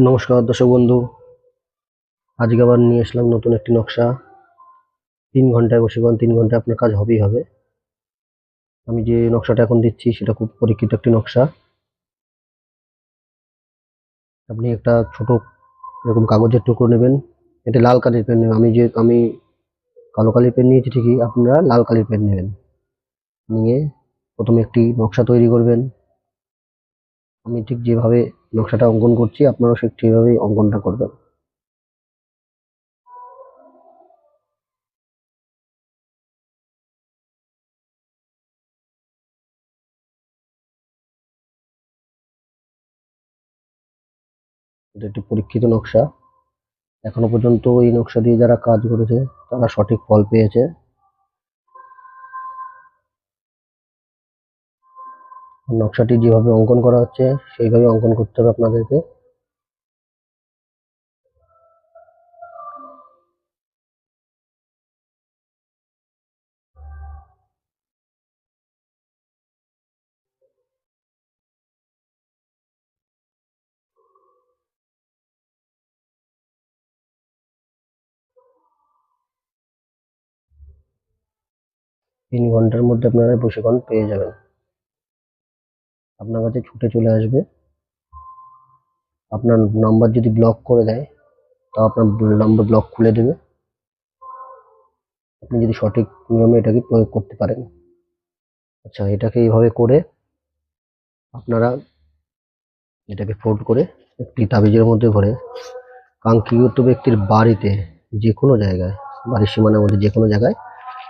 নমস্কার দর্শক বন্ধু। আজকে আবার নিয়ে আসলাম নতুন একটি নকশা। তিন ঘন্টায় বসে তিন ঘন্টায় আপনার কাজ হবেই হবে। আমি যে নকশাটা এখন দিচ্ছি, সেটা খুব পরীক্ষিত একটি নকশা। আপনি একটা ছোট এরকম কাগজের টুকরো নেবেন, এটা লাল কালির পেন নেবেন। আমি যে, আমি কালো কালির পেন নিয়েছি ঠিকই, আপনারা লাল কালির পেন নেবেন। নিয়ে প্রথমে একটি নকশা তৈরি করবেন। আমি ঠিক যেভাবে নকশাটা অঙ্কন করছি, আপনারাও ঠিক সেইভাবেই অঙ্কনটা করবেন। এটা একটি পরীক্ষিত নকশা। এখনও পর্যন্ত এই নকশা দিয়ে যারা কাজ করেছে, তারা সঠিক ফল পেয়েছে। নকশাটি যেভাবে অঙ্কন করা হচ্ছে, সেইভাবে অঙ্কন করতে হবে আপনাদেরকে। তিন ঘণ্টার মধ্যে আপনারা প্রশিক্ষণ পেয়ে যাবেন। আপনার কাছে ছুটে চলে আসবে। আপনার নাম্বার যদি ব্লক করে দেয় তা আপনার নাম্বার ব্লক খুলে দেবে। আপনি যদি সঠিক নিয়মে এটাকে প্রয়োগ করতে পারেন। আচ্ছা এটাকে এইভাবে করে আপনারা এটাকে ফোল্ড করে একটি তাবিজের মধ্যে ভরে কাঙ্ক্ষিত ব্যক্তির বাড়িতে যে কোনো জায়গায়, বাড়ির সীমানার মধ্যে যে কোনো জায়গায়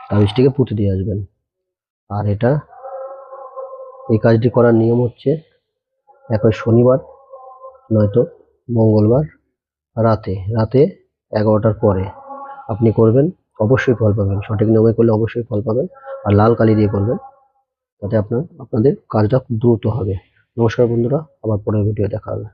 তাবিজটিকে পুঁতে দিয়ে আসবেন। আর এটা এই কাজটি করার নিয়ম হচ্ছে এক হয় শনিবার নয়তো মঙ্গলবার রাতে রাতে এগারোটার পরে আপনি করবেন, অবশ্যই ফল পাবেন। সঠিক নিয়মে করলে অবশ্যই ফল পাবেন আর লাল কালি দিয়ে করবেন, তাতে আপনার, আপনাদের কাজটা দ্রুত হবে। নমস্কার বন্ধুরা, আবার পরের ভিডিও দেখা হবে।